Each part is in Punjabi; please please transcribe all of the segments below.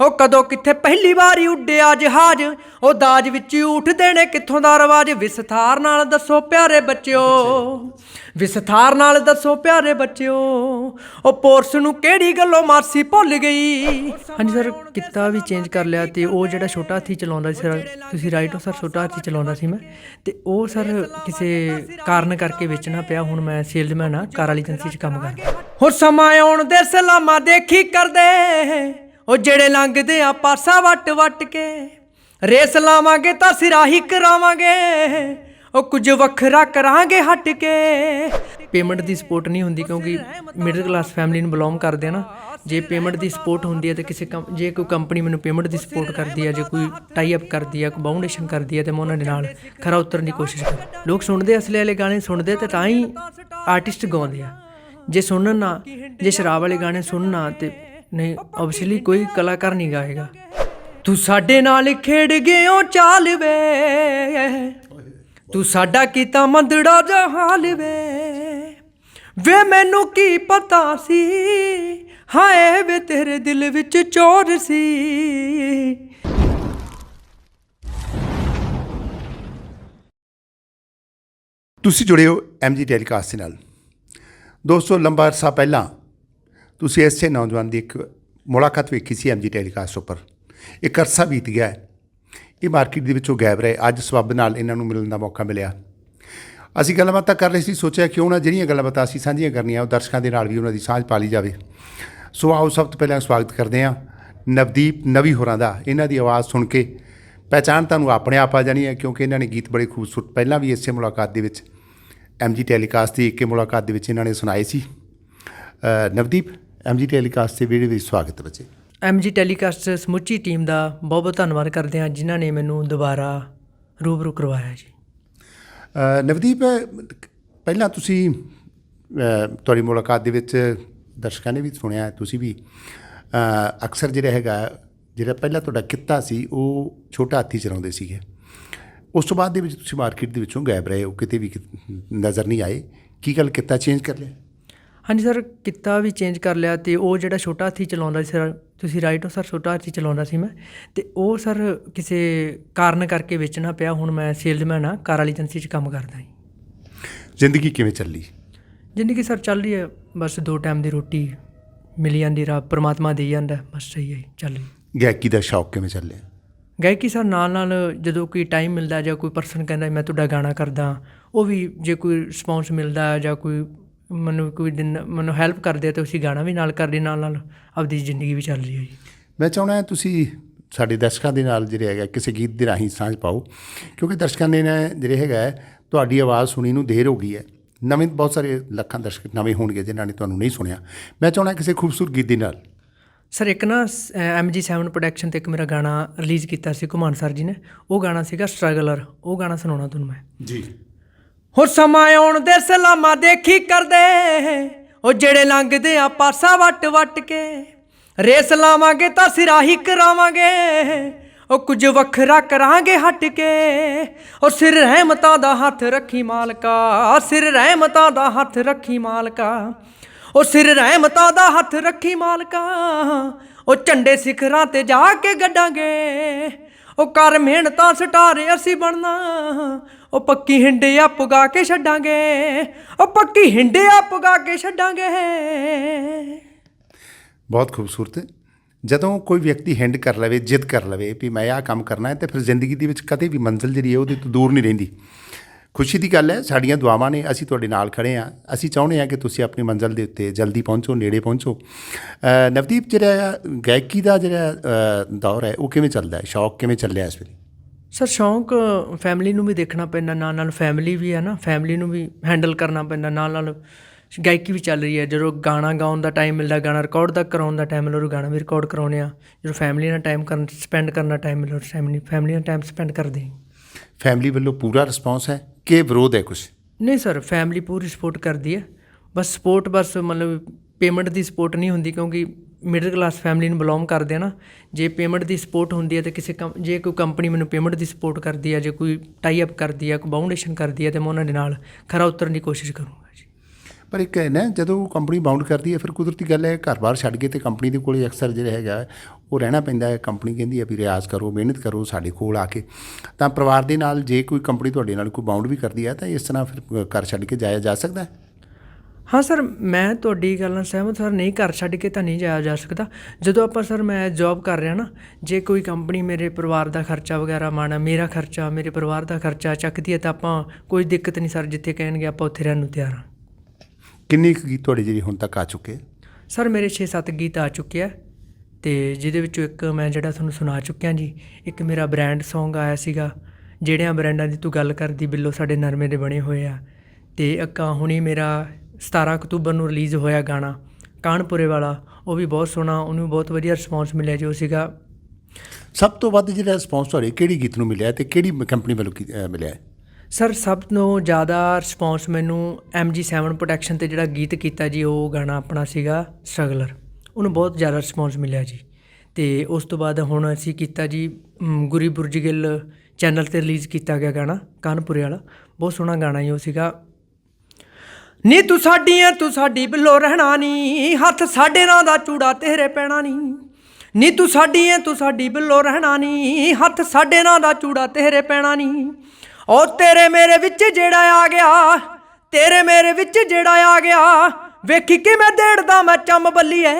ਉਹ ਕਦੋਂ ਕਿੱਥੇ ਪਹਿਲੀ ਵਾਰੀ ਉੱਡਿਆ ਜਹਾਜ਼? ਉਹ ਦਾਜ ਵਿੱਚ ਉੱਠਦੇ ਨੇ ਕਿੱਥੋਂ ਦਾ ਰਵਾਜ? ਵਿਸਥਾਰ ਨਾਲ ਦੱਸੋ ਪਿਆਰੇ ਬੱਚਿਓ। ਵਿਸਥਾਰ ਨਾਲ ਦੱਸੋ ਪਿਆਰੇ ਬੱਚਿਓ। ਉਹ ਪੋਰਸ ਨੂੰ ਕਿਹੜੀ ਗੱਲੋਂ ਮਾਰਸੀ ਭੁੱਲ ਗਈ? ਹਾਂਜੀ ਸਰ ਕਿੱਤਾ ਵੀ ਚੇਂਜ ਕਰ ਲਿਆ ਤੇ ਉਹ ਜਿਹੜਾ ਛੋਟਾ ਹਾਥੀ ਚਲਾਉਂਦਾ ਸੀ ਸਰ ਤੁਸੀਂ ਰਾਈਟ ਹੋ ਸਰ ਛੋਟਾ ਹਾਥੀ ਚਲਾਉਂਦਾ ਸੀ ਮੈਂ। ਤੇ ਉਹ ਸਰ ਕਿਸੇ ਕਾਰਨ ਕਰਕੇ ਵੇਚਣਾ ਪਿਆ ਹੁਣ ਮੈਂ ਸੇਲਜ਼ਮੈਨ ਆ ਕਾਰ ਵਾਲੀ ਏਜੰਸੀ 'ਚ ਕੰਮ ਕਰਦਾ। ਹੁਣ ਸਮਾਂ ਆਉਣ ਦੇ ਸਲਾਮਾਂ ਦੇਖੀ ਕਰਦੇ। ਉਹ ਜਿਹੜੇ ਲੰਘਦੇ ਆ ਪਾਸਾ ਵੱਟ ਵੱਟ ਕੇ, ਰੇਸ ਲਾਵਾਂਗੇ ਤਾਂ ਸਿਰਾਹੀ ਕਰਾਵਾਂਗੇ, ਉਹ ਕੁਝ ਵੱਖਰਾ ਕਰਾਂਗੇ ਹਟ ਕੇ। ਪੇਮੈਂਟ ਦੀ ਸਪੋਰਟ ਨਹੀਂ ਹੁੰਦੀ ਕਿਉਂਕਿ ਮਿਡਲ ਕਲਾਸ ਫੈਮਿਲੀ ਨੂੰ ਬਿਲੋਂਗ ਕਰਦੇ ਆ ਨਾ, ਜੇ ਪੇਮੈਂਟ ਦੀ ਸਪੋਰਟ ਹੁੰਦੀ ਹੈ ਤੇ ਕਿਸੇ ਕੰਪ- ਜੇ ਕੋਈ ਕੰਪਨੀ ਮੈਨੂੰ ਪੇਮੈਂਟ ਦੀ ਸਪੋਰਟ ਕਰਦੀ ਹੈ ਜੇ ਕੋਈ ਟਾਈ ਅਪ ਕਰਦੀ ਹੈ ਕੋਈ ਬਾਉਂਡੇਸ਼ਨ ਕਰਦੀ ਹੈ ਤੇ ਮੈਂ ਉਹਨਾਂ ਦੇ ਨਾਲ ਖਰਾ ਉਤਰਨ ਦੀ ਕੋਸ਼ਿਸ਼ ਕਰਦਾ ਲੋਕ ਸੁਣਦੇ ਅਸਲੇ ਵਾਲੇ ਗਾਣੇ, ਸੁਣਦੇ ਤੇ ਤਾਂ ਹੀ ਆਰਟਿਸਟ ਗਾਉਂਦੇ ਆ। ਜੇ ਸੁਣਨ ਨਾ, ਜੇ ਸ਼ਰਾਬ ਵਾਲੇ ਗਾਣੇ ਸੁਣਨਾ ਤੇ ਨਹੀਂ ਆਬਵੀਅਸਲੀ ਕੋਈ ਕਲਾਕਾਰ ਨਹੀਂ ਗਾਏਗਾ ਤੂੰ ਸਾਡੇ ਨਾਲ ਖੇਡ ਗਿਓ ਚਾਲ ਵੇ। ਤੂੰ ਸਾਡਾ ਕੀਤਾ ਮੰਦੜਾ ਜਹਾਲ ਵੇ। ਵੇ ਮੈਨੂੰ ਕੀ ਪਤਾ ਸੀ? ਹਾਏ ਵੇ ਤੇਰੇ ਦਿਲ ਵਿੱਚ ਚੋਰ ਸੀ। ਤੁਸੀਂ ਜੁੜੇ ਹੋ ਐਮਜੀ ਟੈਲੀਕਾਸਟ ਦੇ ਨਾਲ। ਦੋਸਤੋ ਲੰਬਾ ਅਰਸਾ ਪਹਿਲਾਂ ਤੁਸੀਂ ਐਸੇ ਨੌਜਵਾਨ ਦੀ ਇੱਕ ਮੁਲਾਕਾਤ ਵੇਖੀ ਸੀ ਐਮਜੀ ਟੈਲੀਕਾਸਟ ਉੱਪਰ। ਇੱਕ ਅਰਸਾ ਬੀਤ ਗਿਆ ਹੈ। ਇਹ ਮਾਰਕੀਟ ਦੇ ਵਿੱਚੋਂ ਗਾਇਬ ਰਹੇ। ਅੱਜ ਸਬੱਬ ਨਾਲ ਇਹਨਾਂ ਨੂੰ ਮਿਲਣ ਦਾ ਮੌਕਾ ਮਿਲਿਆ। ਅਸੀਂ ਗੱਲਬਾਤਾਂ ਕਰ ਰਹੇ ਸੀ, ਸੋਚਿਆ ਕਿਉਂ ਨਾ ਜਿਹੜੀਆਂ ਗੱਲਬਾਤਾਂ ਅਸੀਂ ਸਾਂਝੀਆਂ ਕਰਨੀਆਂ, ਉਹ ਦਰਸ਼ਕਾਂ ਦੇ ਨਾਲ ਵੀ ਉਹਨਾਂ ਦੀ ਸਾਂਝ ਪਾ ਲਈ ਜਾਵੇ। ਸੋ ਆਓ ਸਭ ਤੋਂ ਪਹਿਲਾਂ ਸਵਾਗਤ ਕਰਦੇ ਹਾਂ ਨਵਦੀਪ ਨਵੀ ਹੋਰਾਂ ਦਾ। ਇਹਨਾਂ ਦੀ ਆਵਾਜ਼ ਸੁਣ ਕੇ ਪਹਿਚਾਣ ਤੁਹਾਨੂੰ ਆਪਣੇ ਆਪ ਆ ਜਾਣੀ ਹੈ, ਕਿਉਂਕਿ ਇਹਨਾਂ ਨੇ ਗੀਤ ਬੜੇ ਖੂਬਸੂਰਤ ਪਹਿਲਾਂ ਵੀ ਇਸੇ ਮੁਲਾਕਾਤ ਦੇ ਵਿੱਚ ਐਮਜੀ ਟੈਲੀਕਾਸਟ ਦੀ ਇੱਕੇ ਮੁਲਾਕਾਤ ਦੇ ਵਿੱਚ ਇਹਨਾਂ ਨੇ ਸੁਣਾਏ ਸੀ। ਨਵਦੀਪ? ਐਮਜੀ ਟੈਲੀਕਾਸਟ ਦੇ ਵੀਡੀਓ ਵਿੱਚ ਸਵਾਗਤ ਹੈ ਬੱਚੇ। ਐਮਜੀ ਟੈਲੀਕਾਸਟ ਸਮੁੱਚੀ ਟੀਮ ਦਾ ਬਹੁਤ ਬਹੁਤ ਧੰਨਵਾਦ ਕਰਦੇ ਹਾਂ ਜਿਨ੍ਹਾਂ ਨੇ ਮੈਨੂੰ ਦੁਬਾਰਾ ਰੂਬਰੂ ਕਰਵਾਇਆ ਜੀ। ਨਵਦੀਪ ਪਹਿਲਾਂ ਤੁਸੀਂ ਤੁਹਾਡੀ ਮੁਲਾਕਾਤ ਦੇ ਵਿੱਚ ਦਰਸ਼ਕਾਂ ਨੇ ਵੀ ਸੁਣਿਆ ਤੁਸੀਂ ਵੀ ਅਕਸਰ ਜਿਹੜਾ ਹੈਗਾ ਜਿਹੜਾ ਪਹਿਲਾਂ ਤੁਹਾਡਾ ਕਿੱਤਾ ਸੀ ਉਹ ਛੋਟਾ ਹਾਥੀ ਚਲਾਉਂਦੇ ਸੀਗੇ। ਉਸ ਤੋਂ ਬਾਅਦ ਦੇ ਵਿੱਚ ਤੁਸੀਂ ਮਾਰਕੀਟ ਦੇ ਵਿੱਚੋਂ ਗਾਇਬ ਰਹੇ ਹੋ ਕਿਤੇ ਵੀ ਨਜ਼ਰ ਨਹੀਂ ਆਏ। ਕੀ ਗੱਲ ਕਿੱਤਾ ਚੇਂਜ ਕਰ ਲਿਆ? ਹਾਂਜੀ ਸਰ ਕਿੱਤਾ ਵੀ ਚੇਂਜ ਕਰ ਲਿਆ ਤੇ ਉਹ ਜਿਹੜਾ ਛੋਟਾ ਹਾਥੀ ਚਲਾਉਂਦਾ ਸੀ ਸਰ ਤੁਸੀਂ ਰਾਈਟ ਹੋ ਸਰ ਛੋਟਾ ਹਾਥੀ ਚਲਾਉਂਦਾ ਸੀ ਮੈਂ। ਤੇ ਉਹ ਸਰ ਕਿਸੇ ਕਾਰਨ ਕਰਕੇ ਵੇਚਣਾ ਪਿਆ ਹੁਣ ਮੈਂ ਸੇਲਜ਼ਮੈਨ ਆ ਕਾਰ ਵਾਲੀ ਏਜੰਸੀ 'ਚ ਕੰਮ ਕਰਦਾ ਜੀ। ਜ਼ਿੰਦਗੀ ਕਿਵੇਂ ਚੱਲੀ? ਜ਼ਿੰਦਗੀ ਸਰ ਚੱਲ ਰਹੀ ਹੈ ਬਸ ਦੋ ਟਾਈਮ ਦੀ ਰੋਟੀ ਮਿਲ ਜਾਂਦੀ ਰੱਬ ਪ੍ਰਮਾਤਮਾ ਦੇ ਜਾਂਦਾ ਬਸ ਸਹੀ ਹੈ ਚੱਲ ਰਹੀ ਗਾਇਕੀ ਦਾ ਸ਼ੌਕ ਕਿਵੇਂ ਚੱਲਿਆ? ਗਾਇਕੀ ਸਰ ਨਾਲ ਨਾਲ ਜਦੋਂ ਕੋਈ ਟਾਈਮ ਮਿਲਦਾ ਜਾਂ ਕੋਈ ਪਰਸਨ ਕਹਿੰਦਾ ਮੈਂ ਤੁਹਾਡਾ ਗਾਣਾ ਕਰਦਾ। ਉਹ ਵੀ ਜੇ ਕੋਈ ਰਿਸਪੌਂਸ ਮਿਲਦਾ ਜਾਂ ਕੋਈ ਮੈਨੂੰ ਕੋਈ ਦਿਨ ਮੈਨੂੰ ਹੈਲਪ ਕਰਦੇ ਆ ਤੇ ਉਸੇ ਗਾਣਾ ਵੀ ਨਾਲ ਕਰਦੇ ਨਾਲ ਨਾਲ ਆਪਦੀ ਜ਼ਿੰਦਗੀ ਵੀ ਚੱਲ ਰਹੀ ਹੈ ਜੀ। ਮੈਂ ਚਾਹੁੰਦਾ ਤੁਸੀਂ ਸਾਡੇ ਦਰਸ਼ਕਾਂ ਦੇ ਨਾਲ ਜਿਹੜੇ ਹੈਗਾ ਕਿਸੇ ਗੀਤ ਦੇ ਰਾਹੀਂ ਸਾਂਝ ਪਾਓ ਕਿਉਂਕਿ ਦਰਸ਼ਕਾਂ ਨੇ ਜਿਹੜੇ ਹੈਗਾ ਤੁਹਾਡੀ ਆਵਾਜ਼ ਸੁਣੀ ਨੂੰ ਦੇਰ ਹੋ ਗਈ ਹੈ। ਨਵੇਂ ਬਹੁਤ ਸਾਰੇ ਲੱਖਾਂ ਦਰਸ਼ਕ ਨਵੇਂ ਹੋਣਗੇ ਜਿਨ੍ਹਾਂ ਨੇ ਤੁਹਾਨੂੰ ਨਹੀਂ ਸੁਣਿਆ। ਮੈਂ ਚਾਹੁੰਦਾ ਕਿਸੇ ਖੂਬਸੂਰਤ ਗੀਤ ਦੇ ਨਾਲ। ਸਰ ਇੱਕ ਨਾ MG7 ਪ੍ਰੋਡਕਸ਼ਨ ਤੇ ਇੱਕ ਮੇਰਾ ਗਾਣਾ ਰਿਲੀਜ਼ ਕੀਤਾ ਸੀ ਕੁਮਾਨ ਸਰ ਜੀ ਨੇ। ਉਹ ਗਾਣਾ ਸੀਗਾ ਸਟਰਗਲਰ ਉਹ ਗਾਣਾ ਸੁਣਾਉਣਾ ਤੁਹਾਨੂੰ ਮੈਂ। ਜੀ। ਹੋ ਸਮਾਂ ਆਉਣ ਦੇ ਸਲਾਮਾਂ ਦੇਖੀ ਕਰਦੇ ਉਹ ਜਿਹੜੇ ਲੰਘਦੇ ਆ ਪਾਸਾ ਵੱਟ ਵੱਟ ਕੇ, ਰੇਸ ਲਾਵਾਂਗੇ ਤਾਂ ਸਿਰਾਹੀ ਕਰਾਵਾਂਗੇ। ਉਹ ਕੁਝ ਵੱਖਰਾ ਕਰਾਂਗੇ ਹਟ ਕੇ, ਉਹ ਸਿਰ ਰਹਿਮਤਾਂ ਦਾ ਹੱਥ ਰੱਖੀ ਮਾਲਕਾ, ਸਿਰ ਰਹਿਮਤਾਂ ਦਾ ਹੱਥ ਰੱਖੀ ਮਾਲਕਾ। ਉਹ ਸਿਰ ਰਹਿਮਤਾਂ ਦਾ ਹੱਥ ਰੱਖੀ ਮਾਲਕਾ, ਉਹ ਝੰਡੇ ਸਿਖਰਾਂ ਤੇ ਜਾ ਕੇ ਗੱਡਾਂਗੇ। ਉਹ ਕਰ ਮਿਹਨਤਾਂ ਸਟਾਰੇ ਅਸੀਂ ਬਣਨਾ ਉਹ ਪੱਕੀ ਹਿੰਡੇ ਹਿੰਡਿਆ ਪੁਗਾ ਕੇ ਛੱਡਾਂਗੇ। ਉਹ ਪੱਕੀ ਹਿੰਡੇ ਹਿੰਡਿਆ ਪੁਗਾ ਕੇ ਛੱਡਾਂਗੇ। ਬਹੁਤ ਖੂਬਸੂਰਤ ਜਦੋਂ ਕੋਈ ਵਿਅਕਤੀ ਹਿੰਡ ਕਰ ਲਵੇ ਜਿੱਦ ਕਰ ਲਵੇ ਵੀ ਮੈਂ ਆਹ ਕੰਮ ਕਰਨਾ ਹੈ ਤੇ ਫਿਰ ਜ਼ਿੰਦਗੀ ਦੇ ਵਿੱਚ ਕਦੇ ਵੀ ਮੰਜ਼ਿਲ ਜਿਹੜੀ ਹੈ ਉਹਦੇ ਤੋਂ ਦੂਰ ਨਹੀਂ ਰਹਿੰਦੀ। ਖੁਸ਼ੀ ਦੀ ਗੱਲ ਹੈ ਸਾਡੀਆਂ ਦੁਆਵਾਂ ਨੇ ਅਸੀਂ ਤੁਹਾਡੇ ਨਾਲ ਖੜੇ ਹਾਂ। ਅਸੀਂ ਚਾਹੁੰਦੇ ਹਾਂ ਕਿ ਤੁਸੀਂ ਆਪਣੀ ਮੰਜ਼ਿਲ ਦੇ ਉੱਤੇ ਜਲਦੀ ਪਹੁੰਚੋ ਨੇੜੇ ਪਹੁੰਚੋ। ਨਵਦੀਪ ਜਿਹੜਾ ਆ, ਗਾਇਕੀ ਦਾ ਜਿਹੜਾ ਦੌਰ ਹੈ ਉਹ ਕਿਵੇਂ ਚੱਲਦਾ ਹੈ? ਸ਼ੌਕ ਕਿਵੇਂ ਚੱਲਿਆ ਇਸ ਵੇਲੇ? ਸਰ ਸ਼ੌਂਕ ਫੈਮਿਲੀ ਨੂੰ ਵੀ ਦੇਖਣਾ ਪੈਂਦਾ ਨਾਲ ਨਾਲ ਫੈਮਿਲੀ ਵੀ ਹੈ ਨਾ ਫੈਮਿਲੀ ਨੂੰ ਵੀ ਹੈਂਡਲ ਕਰਨਾ ਪੈਂਦਾ ਨਾਲ ਨਾਲ ਗਾਇਕੀ ਵੀ ਚੱਲ ਰਹੀ ਹੈ। ਜਦੋਂ ਗਾਣਾ ਗਾਉਣ ਦਾ ਟਾਈਮ ਮਿਲਦਾ ਗਾਣਾ ਰਿਕਾਰਡ ਦਾ ਕਰਾਉਣ ਦਾ ਟਾਈਮ ਮਿਲਦਾ ਉਹ ਗਾਣਾ ਵੀ ਰਿਕਾਰਡ ਕਰਾਉਣੇ ਆ ਜਦੋਂ ਫੈਮਿਲੀ ਨਾਲ ਟਾਈਮ ਕਰਨ ਸਪੈਂਡ ਕਰਨਾ ਟਾਈਮ ਮਿਲਦਾ ਫੈਮਿਲੀ ਫੈਮਿਲੀ ਨਾਲ ਟਾਈਮ ਸਪੈਂਡ ਕਰਦੇ ਫੈਮਿਲੀ ਵੱਲੋਂ ਪੂਰਾ ਰਿਸਪੌਂਸ ਹੈ ਕਿ ਵਿਰੋਧ ਹੈ ਕੁਝ ਨਹੀਂ ਸਰ ਫੈਮਿਲੀ ਪੂਰੀ ਸਪੋਰਟ ਕਰਦੀ ਹੈ। ਬਸ ਸਪੋਰਟ ਬਸ ਮਤਲਬ ਪੇਮੈਂਟ ਦੀ ਸਪੋਰਟ ਨਹੀਂ ਹੁੰਦੀ ਕਿਉਂਕਿ ਮਿਡਲ ਕਲਾਸ ਫੈਮਿਲੀ ਨੂੰ ਬਿਲੋਂਗ ਕਰਦੇ ਆ ਨਾ, ਜੇ ਪੇਮੈਂਟ ਦੀ ਸਪੋਰਟ ਹੁੰਦੀ ਹੈ ਤੇ ਕਿਸੇ ਕੰਪ- ਜੇ ਕੋਈ ਕੰਪਨੀ ਮੈਨੂੰ ਪੇਮੈਂਟ ਦੀ ਸਪੋਰਟ ਕਰਦੀ ਹੈ ਜੇ ਕੋਈ ਟਾਈ ਅਪ ਕਰਦੀ ਹੈ ਕੋਈ ਬਾਉਂਡੇਸ਼ਨ ਕਰਦੀ ਹੈ ਤੇ ਮੈਂ ਉਹਨਾਂ ਦੇ ਨਾਲ ਖਰਾ ਉਤਰਨ ਦੀ ਕੋਸ਼ਿਸ਼ ਕਰੂੰਗਾ ਜੀ। ਪਰ ਇੱਕ ਹੈ ਨਾ, ਜਦੋਂ ਕੰਪਨੀ ਬਾਉਂਡ ਕਰਦੀ ਹੈ, ਫਿਰ ਕੁਦਰਤੀ ਗੱਲ ਹੈ, ਘਰ-ਬਾਰ ਛੱਡ ਕੇ ਤੇ ਕੰਪਨੀ ਦੇ ਕੋਲੇ ਅਕਸਰ ਜਿਹੜਾ ਹੈਗਾ, ਉਹ ਰਹਿਣਾ ਪੈਂਦਾ ਹੈ। ਕੰਪਨੀ ਕਹਿੰਦੀ ਹੈ ਵੀ ਰਿਆਜ਼ ਕਰੋ, ਮਿਹਨਤ ਕਰੋ, ਸਾਡੇ ਕੋਲ ਆ ਕੇ। ਤਾਂ ਪਰਿਵਾਰ ਦੇ ਨਾਲ ਜੇ ਕੋਈ ਕੰਪਨੀ ਤੁਹਾਡੇ ਨਾਲ ਕੋਈ ਬਾਉਂਡ ਵੀ ਕਰਦੀ ਹੈ, ਤਾਂ ਇਸ ਤਰ੍ਹਾਂ ਫਿਰ ਘਰ ਛੱਡ ਕੇ ਜਾਇਆ ਜਾ ਸਕਦਾ ਹੈ? ਹਾਂ ਸਰ ਮੈਂ ਤੁਹਾਡੀ ਗੱਲ ਨਾਲ ਸਹਿਮਤ ਸਰ ਨਹੀਂ ਘਰ ਛੱਡ ਕੇ ਤਾਂ ਨਹੀਂ ਜਾਇਆ ਜਾ ਸਕਦਾ। ਜਦੋਂ ਆਪਾਂ ਸਰ ਮੈਂ ਜੌਬ ਕਰ ਰਿਹਾ ਨਾ ਜੇ ਕੋਈ ਕੰਪਨੀ ਮੇਰੇ ਪਰਿਵਾਰ ਦਾ ਖਰਚਾ ਵਗੈਰਾ ਮਾਣਾ ਮੇਰਾ ਖਰਚਾ ਮੇਰੇ ਪਰਿਵਾਰ ਦਾ ਖਰਚਾ ਚੱਕਦੀ ਹੈ ਤਾਂ ਆਪਾਂ ਕੋਈ ਦਿੱਕਤ ਨਹੀਂ ਸਰ ਜਿੱਥੇ ਕਹਿਣਗੇ ਆਪਾਂ ਉੱਥੇ ਰਹਿਣ ਨੂੰ ਤਿਆਰ ਹਾਂ। ਕਿੰਨੇ ਕੁ ਗੀਤ ਤੁਹਾਡੇ ਜਿਹੜੇ ਹੁਣ ਤੱਕ ਆ ਚੁੱਕੇ ਸਰ ਮੇਰੇ 6-7 ਗੀਤ ਆ ਚੁੱਕੇ ਆ ਤੇ ਜਿਹਦੇ ਵਿੱਚੋਂ ਇੱਕ ਮੈਂ ਜਿਹੜਾ ਤੁਹਾਨੂੰ ਸੁਣਾ ਚੁੱਕਿਆ ਜੀ ਇੱਕ ਮੇਰਾ ਬ੍ਰਾਂਡ Song ਆਇਆ ਸੀਗਾ ਜਿਹੜਿਆਂ ਬ੍ਰਾਂਡਾਂ ਦੀ ਤੂੰ ਗੱਲ ਕਰਦੀ ਬਿੱਲੋ ਸਾਡੇ ਨਰਮੇ ਦੇ ਬਣੇ ਹੋਏ ਆ ਤੇ ਅੱਕਾ ਹੁਣੀ ਮੇਰਾ 17 ਅਕਤੂਬਰ ਨੂੰ ਰਿਲੀਜ਼ ਹੋਇਆ ਗਾਣਾ ਕਾਨਪੁਰੇ ਵਾਲਾ ਉਹ ਵੀ ਬਹੁਤ ਸੋਹਣਾ ਉਹਨੂੰ ਬਹੁਤ ਵਧੀਆ ਰਿਸਪੌਂਸ ਮਿਲਿਆ ਜੋ ਸੀਗਾ। ਸਭ ਤੋਂ ਵੱਧ ਜਿਹੜਾ ਰਿਸਪੌਂਸ ਤੁਹਾਡੇ ਕਿਹੜੀ ਗੀਤ ਨੂੰ ਮਿਲਿਆ ਤੇ ਕਿਹੜੀ ਕੰਪਨੀ ਵੱਲੋਂ ਮਿਲਿਆ? ਸਰ ਸਭ ਤੋਂ ਜ਼ਿਆਦਾ ਰਿਸਪੌਂਸ ਮੈਨੂੰ MG7 ਪ੍ਰੋਟੈਕਸ਼ਨ ਤੇ ਜਿਹੜਾ ਗੀਤ ਕੀਤਾ ਜੀ ਉਹ ਗਾਣਾ ਆਪਣਾ ਸੀਗਾ ਸਟਰਗਲਰ ਉਹਨੂੰ ਬਹੁਤ ਜ਼ਿਆਦਾ ਰਿਸਪੌਂਸ ਮਿਲਿਆ ਜੀ। ਤੇ ਉਸ ਤੋਂ ਬਾਅਦ ਹੁਣ ਅਸੀਂ ਕੀਤਾ ਜੀ ਗੁਰੀ ਬੁਰਜਗਿੱਲ ਚੈਨਲ ਤੇ ਰਿਲੀਜ਼ ਕੀਤਾ ਗਿਆ ਗਾਣਾ ਕਾਨਪੁਰੇ ਵਾਲਾ। ਬਹੁਤ ਸੋਹਣਾ ਗਾਣਾ ਹੀ ਉਹ ਸੀਗਾ। ਨੀ ਤੂੰ ਸਾਡੀ ਐ ਤੂੰ ਸਾਡੀ ਬਿੱਲੋ ਰਹਿਣਾ ਨੀ। ਹੱਥ ਸਾਡੇ ਨਾਂ ਦਾ ਚੂੜਾ, ਤੇਰੇ ਪੈਣਾ ਨੀ। ਨੀ ਤੂੰ ਸਾਡੀ ਐ ਤੂੰ ਸਾਡੀ ਬਿੱਲੋ ਰਹਿਣਾ ਨੀ। ਹੱਥ ਸਾਡੇ ਨਾਂ ਦਾ ਚੂੜਾ, ਤੇਰੇ ਪੈਣਾ ਨੀ। ਓ ਤੇਰੇ ਮੇਰੇ ਵਿੱਚ ਜਿਹੜਾ ਆ ਗਿਆ, ਤੇਰੇ ਮੇਰੇ ਵਿੱਚ ਜਿਹੜਾ ਆ ਗਿਆ, ਵੇਖੀ ਕਿਵੇਂ ਦੇੜਦਾ ਮੈਂ ਚੰਮ ਬੱਲੀਏ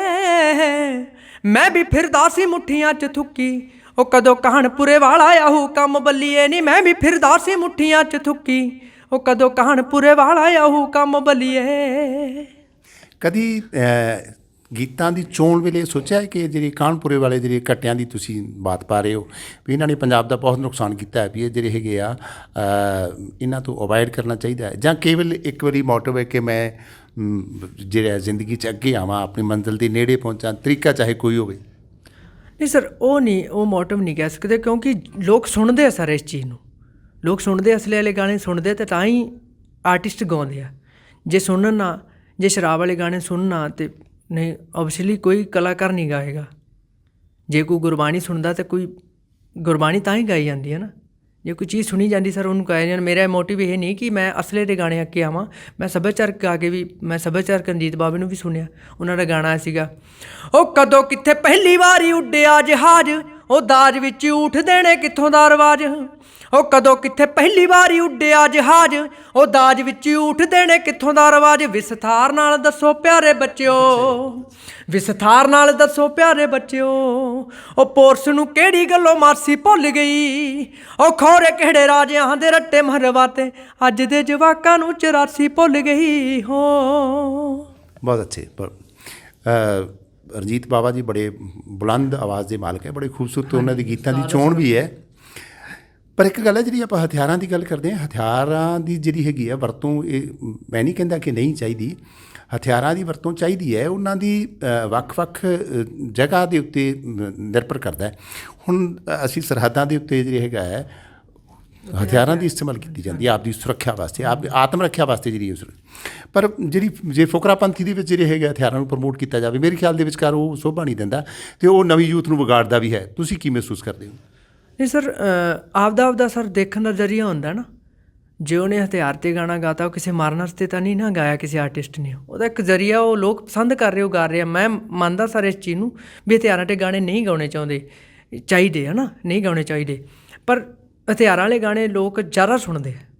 ਮੈਂ ਵੀ ਫਿਰਦਾ ਸੀ ਮੁੱਠੀਆਂ 'ਚ ਥੁੱਕੀ, ਉਹ ਕਦੋਂ ਕਹਾਣਪੁਰੇ ਵਾਲਾ ਆਹੂ ਕੰਮ ਬੱਲੀਏ ਨਹੀਂ ਮੈਂ ਵੀ ਫਿਰਦਾ ਸੀ ਮੁੱਠੀਆਂ 'ਚ ਥੁੱਕੀ ਉਹ ਕਦੋਂ ਕਹਾਣਪੁਰੇ ਵਾਲਾ ਆਹੂ ਕੰਮ ਬੱਲੀਏ। ਕਦੀ ਗੀਤਾਂ ਦੀ ਚੋਣ ਵੇਲੇ ਸੋਚਿਆ ਹੈ ਕਿ ਜਿਹੜੀ ਕਾਨਪੁਰੇ ਵਾਲੇ ਜਿਹੜੇ ਕੱਟਿਆਂ ਦੀ ਤੁਸੀਂ ਬਾਤ ਪਾ ਰਹੇ ਹੋ ਵੀ ਇਹਨਾਂ ਨੇ ਪੰਜਾਬ ਦਾ ਬਹੁਤ ਨੁਕਸਾਨ ਕੀਤਾ ਹੈ ਵੀ ਇਹ ਜਿਹੜੇ ਹੈਗੇ ਆ ਇਹਨਾਂ ਤੋਂ ਅਵੋਇਡ ਕਰਨਾ ਚਾਹੀਦਾ ਹੈ। ਜਾਂ ਕੇਵਲ ਇੱਕ ਵਾਰੀ ਮੋਟਿਵ ਹੈ ਕਿ ਮ, ਜਿਹੜਾ ਜ਼ਿੰਦਗੀ 'ਚ ਅੱਗੇ ਆਵਾਂ ਆਪਣੀ ਮੰਜ਼ਿਲ ਦੇ ਨੇੜੇ ਪਹੁੰਚਾਂ ਤਰੀਕਾ ਚਾਹੇ ਕੋਈ ਹੋਵੇ। ਨਹੀਂ ਸਰ ਉਹ ਨਹੀਂ ਉਹ ਮੋਟਿਵ ਨਹੀਂ ਕਹਿ ਸਕਦੇ ਕਿਉਂਕਿ ਲੋਕ ਸੁਣਦੇ ਆ ਸਰ ਇਸ ਚੀਜ਼ ਨੂੰ। ਲੋਕ ਸੁਣਦੇ ਅਸਲੇ ਵਾਲੇ ਗਾਣੇ ਸੁਣਦੇ ਤੇ ਤਾਂ ਹੀ ਆਰਟਿਸਟ ਗਾਉਂਦੇ ਆ। ਜੇ ਸੁਣਨ ਨਾ, ਜੇ ਸ਼ਰਾਬ ਵਾਲੇ ਗਾਣੇ ਸੁਣਨਾ ਤੇ ਨਹੀਂ ਆਬਵੀਅਸਲੀ ਕੋਈ ਕਲਾਕਾਰ ਨਹੀਂ ਗਾਏਗਾ। ਜੇ ਕੋਈ ਗੁਰਬਾਣੀ ਸੁਣਦਾ ਤੇ ਕੋਈ ਗੁਰਬਾਣੀ ਤਾਂ ਹੀ ਗਾਈ ਜਾਂਦੀ ਹੈ ਨਾ। ਜੇ ਕੋਈ ਚੀਜ਼ ਸੁਣੀ ਜਾਂਦੀ ਸਰ, ਉਹਨੂੰ ਗਾਇਆ ਜਾਂਦਾ ਮੇਰਾ ਮੋਟਿਵ ਇਹ ਨਹੀਂ ਕਿ ਮੈਂ ਅਸਲੇ ਦੇ ਗਾਣੇ ਅੱਗੇ ਆਵਾਂ। ਮੈਂ ਸੱਭਿਆਚਾਰਕ ਗਾ ਕੇ ਵੀ, ਮੈਂ ਸੱਭਿਆਚਾਰਕ ਰਣਜੀਤ ਬਾਬੇ ਨੂੰ ਵੀ ਸੁਣਿਆ। ਉਹਨਾਂ ਦਾ ਗਾਣਾ ਸੀਗਾ, ਉਹ ਕਦੋਂ ਕਿੱਥੇ ਪਹਿਲੀ ਵਾਰੀ ਉੱਡਿਆ ਜਹਾਜ਼? ਉਹ ਦਾਜ ਵਿੱਚ ਊਠ ਦੇਣੇ ਕਿੱਥੋਂ ਦਾ ਰਵਾਜ? ਉਹ ਕਦੋਂ ਕਿੱਥੇ ਪਹਿਲੀ ਵਾਰੀ ਉੱਡਿਆ ਜਹਾਜ਼ ਉਹ ਦਾਜ ਵਿੱਚ ਊਠ ਦੇਣੇ ਕਿੱਥੋਂ ਦਾ ਰਵਾਜ? ਵਿਸਥਾਰ ਨਾਲ ਦੱਸੋ ਪਿਆਰੇ ਬੱਚਿਓ। ਵਿਸਥਾਰ ਨਾਲ ਦੱਸੋ ਪਿਆਰੇ ਬੱਚਿਓ। ਉਹ ਪੋਰਸ ਨੂੰ ਕਿਹੜੀ ਗੱਲੋਂ ਮਾਸੀ ਭੁੱਲ ਗਈ? ਉਹ ਖੋਰੇ ਕਿਹੜੇ ਰਾਜਿਆਂ ਦੇ ਰੱਟੇ ਮਰਵਾਤੇ ਅੱਜ ਦੇ ਜਵਾਕਾਂ ਨੂੰ 84 ਭੁੱਲ ਗਈ ਹੋ। ਬਹੁਤ ਅੱਛੇ ਪਰ ਰਣਜੀਤ ਬਾਬਾ ਜੀ ਬੜੇ ਬੁਲੰਦ ਆਵਾਜ਼ ਦੇ ਮਾਲਕ ਹੈ ਬੜੇ ਖੂਬਸੂਰਤ ਉਹਨਾਂ ਦੇ ਗੀਤਾਂ ਦੀ ਚੋਣ ਵੀ ਹੈ। ਪਰ ਇੱਕ ਗੱਲ ਹੈ ਜਿਹੜੀ ਆਪਾਂ ਹਥਿਆਰਾਂ ਦੀ ਗੱਲ ਕਰਦੇ ਹਾਂ ਹਥਿਆਰਾਂ ਦੀ ਜਿਹੜੀ ਹੈਗੀ ਹੈ ਵਰਤੋਂ ਇਹ ਮੈਂ ਨਹੀਂ ਕਹਿੰਦਾ ਕਿ ਨਹੀਂ ਚਾਹੀਦੀ। ਹਥਿਆਰਾਂ ਦੀ ਵਰਤੋਂ ਚਾਹੀਦੀ ਹੈ ਉਹਨਾਂ ਦੀ ਵੱਖ-ਵੱਖ ਜਗ੍ਹਾ ਦੇ ਉੱਤੇ ਨਿਰਭਰ ਕਰਦਾ ਹੈ। ਹੁਣ ਅਸੀਂ ਸਰਹੱਦਾਂ ਦੇ ਉੱਤੇ ਜਿਹੜੀ ਹੈਗਾ ਹੈ ਹਥਿਆਰਾਂ ਦੀ ਇਸਤੇਮਾਲ ਕੀਤੀ ਜਾਂਦੀ ਹੈ ਆਪ ਸੁਰੱਖਿਆ ਵਾਸਤੇ, ਆਪ ਆਤਮ ਰੱਖਿਆ ਵਾਸਤੇ ਜਿਹੜੀ ਉਸ ਪਰ ਜਿਹੜੀ ਜੇ ਫੁਕਰਾਪੰਥੀ ਦੇ ਵਿੱਚ ਜਿਹੜੇ ਹੈਗੇ ਹਥਿਆਰਾਂ ਨੂੰ ਪ੍ਰਮੋਟ ਕੀਤਾ ਜਾਵੇ, ਮੇਰੇ ਖਿਆਲ ਦੇ ਵਿਚਕਾਰ ਉਹ ਸ਼ੋਭਾ ਨਹੀਂ ਦਿੰਦਾ ਤੇ ਉਹ ਨਵੀਂ ਯੂਥ ਨੂੰ ਵਿਗਾੜਦਾ ਵੀ ਹੈ। ਤੁਸੀਂ ਕੀ ਮਹਿਸੂਸ ਕਰਦੇ ਹੋ? ਨਹੀਂ ਸਰ ਆਪਦਾ ਆਪਦਾ ਸਰ ਦੇਖਣ ਦਾ ਜ਼ਰੀਆ ਹੁੰਦਾ ਨਾ। ਜੇ ਉਹਨੇ ਹਥਿਆਰ ਤੇ ਗਾਣਾ ਗਾਤਾ, ਉਹ ਕਿਸੇ ਮਾਰਨ ਵਾਸਤੇ ਤਾਂ ਨਹੀਂ ਨਾ ਗਾਇਆ, ਕਿਸੇ ਆਰਟਿਸਟ ਨੇ। ਉਹਦਾ ਇੱਕ ਜ਼ਰੀਆ ਉਹ ਲੋਕ ਪਸੰਦ ਕਰ ਰਹੇ, ਉਹ ਗਾ ਰਹੇ ਆ। ਮੈਂ ਮੰਨਦਾ ਸਰ ਇਸ ਚੀਜ਼ ਨੂੰ ਵੀ ਹਥਿਆਰਾਂ ਤੇ ਗਾਣੇ ਨਹੀਂ ਗਾਉਣੇ ਚਾਹੁੰਦੇ। ਚਾਹੀਦੇ ਹਨਾ ਨਹੀਂ ਗਾਉਣੇ ਚਾਹੀਦੇ। ਪਰ ਹਥਿਆਰਾਂ ਵਾਲੇ ਗਾਣੇ ਲੋਕ ਜ਼ਿਆਦਾ ਸੁਣਦੇ ਆ।